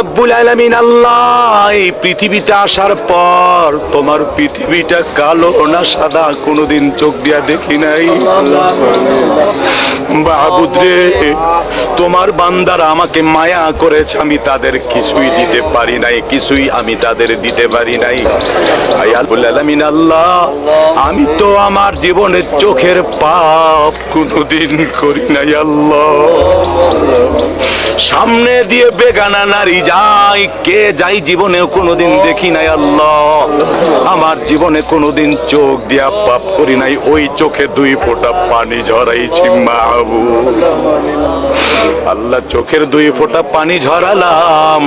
রব্বুল আলামিন, আল্লাহ, এই পৃথিবীতে আসার পর তোমার পৃথিবীটা কালো না সাদা, কোনোদিন চোখ দিয়া দেখি নাই। বাবুদ তোমার বান্দারা আমাকে মায়া করেছে, আমি তাদের কিছুই দিতে পারি নাই, কিছুই আমি তাদের দিতে পারি নাই। আলামিন, আল্লাহ, আমি তো আমার জীবনের চোখের পাপ কোনোদিন করি নাই, আল্লাহ। সামনে দিয়ে বেগানা নারী যাই, কে যাই জীবনেও কোনোদিন দেখি নাই আল্লাহ। আমার জীবনে কোনোদিন চোখ দিয়া পাপ করি নাই, ওই চোখে দুই ফোঁটা পানি ঝরাইছি মাহবু আল্লাহ, চোখের দুই ফোঁটা পানি ঝরালাম।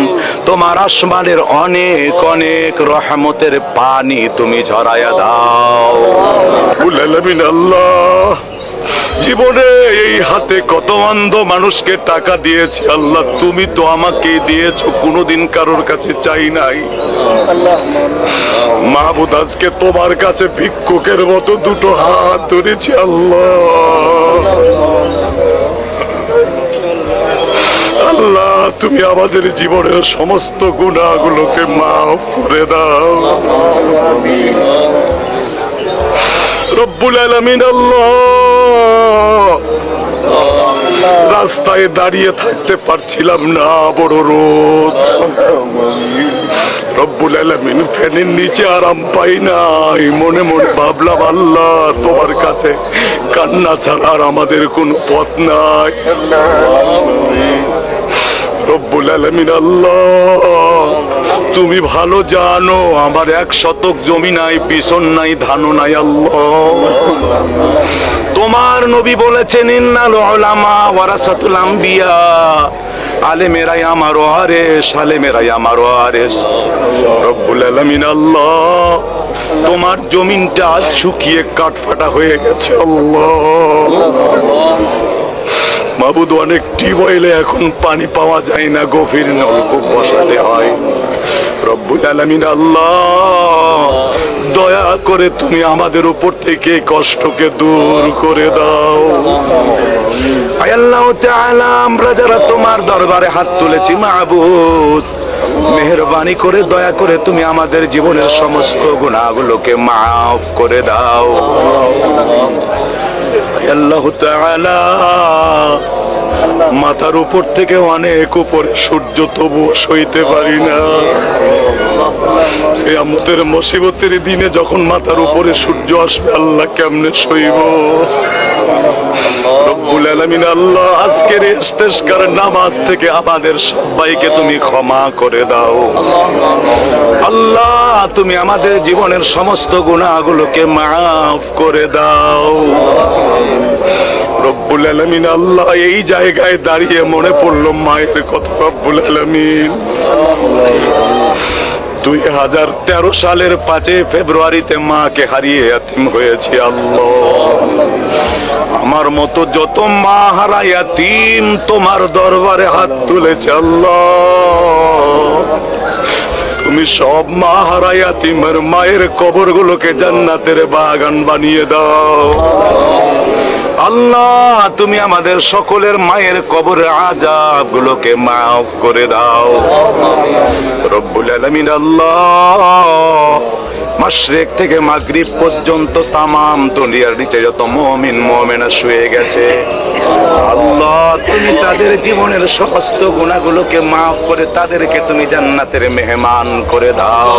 তোমার আসমানের অনেক অনেক রহমতের পানি তুমি ঝরাইয়া দাও। আল্লাহ। জীবনে এই হাতে কত অন্ধ মানুষকে টাকা দিয়েছি, আল্লাহ, তুমি তো আমাকে দিয়েছ, কোনোদিন কারোর কাছে চাই নাই। মাহবুদ আজকে তোমার কাছে ভিক্ষুকের মতো দুটো হাত ধরেছি, আল্লাহ। আল্লাহ, তুমি আমাদের জীবনের সমস্ত গুণাগুলোকে মাফ করে দাও। রব্বুল আলামিন, আল্লাহ। রাস্তায় দাঁড়িয়ে থাকতে পারছিলাম না, বড় রোদ। ফ্যানের নিচে আরাম পাই নাই। মনে মনে আল্লাহ, তোমার কাছে কান্না ছাড়া আর আমাদের কোনো পথ নাই। আল্লাহ তুমি ভালো জানো, আমার এক শতক জমি নাই, পিছন নাই, ধানও নাই, আল্লাহ। তোমার নবী বলেছেন, ইন্নাল উলামা ওয়ারাসাতুল আম্বিয়া। আলেমেরাই আমার ওয়ারেস আলেমেরাই আমার ওয়ারেস রব্বুল আলামিন, আল্লাহ, তোমার জমিনটা শুকিয়ে কাঠফাটা হয়ে গেছে, আল্লাহ। মাবুদ অনেক টিউবওয়েলে এখন পানি পাওয়া যায় না, গভীর নলকূপ বসাতে হয়। রব্বুল আল্লাহ, দয়া করে তুমি আমাদের উপর থেকে কষ্টকে দূর করে দাও। আল্লাহ আমরা যারা তোমার দরবারে হাত তুলেছি, মাহবুদ, মেহরবানি করে, দয়া করে তুমি আমাদের জীবনের সমস্ত গুণাগুলোকে মাফ করে দাও। আল্লাহ তাআলা মাথার উপর থেকে অনেক উপরে সূর্য তবুও সইতে পারি না। এই আমাদের মুসিবতের দিনে যখন মাথার উপরে সূর্য আসবে, আল্লাহ কেমনে সইব? আলামিন আল্লাহ, আজকের ইস্তেশকার নামাজ থেকে আমাদের সবাইকে তুমি ক্ষমা করে দাও। আল্লাহ, তুমি আমাদের জীবনের সমস্ত গুণাগুলোকে মাফ করে দাও। রব্বুল আলামিন আল্লাহ এই জায়গায় দাঁড়িয়ে মনে পড়ল মায়ের কথা, রব্বুল আলামিন। দুই হাজার তেরো সালের পাঁচই ফেব্রুয়ারিতে মাকে হারিয়ে এতিম হয়েছি আল্লাহ। আমার মতো যত মা হারাইয়া তিন তোমার দরবারে হাত তুলেছে আল্লাহ। তুমি সব মা হারাইয়া তিমের মায়ের কবরগুলোকে জান্নাতের বাগান বানিয়ে দাও। আল্লাহ, তুমি আমাদের সকলের মায়ের কবরের আজাব গুলোকে মাফ করে দাও। রব্বুল আলামিন আল্লাহ, মাশরিক থেকে মাগরিব পর্যন্ত তামাম দুনিয়ার নিচে যত মুমিন, মমেনা শুয়ে গেছে। আল্লাহ, তুমি তাদের জীবনের সমস্ত গুণাগুলোকে মাফ করে তাদেরকে তুমি জান্নাতের মেহমান করে দাও।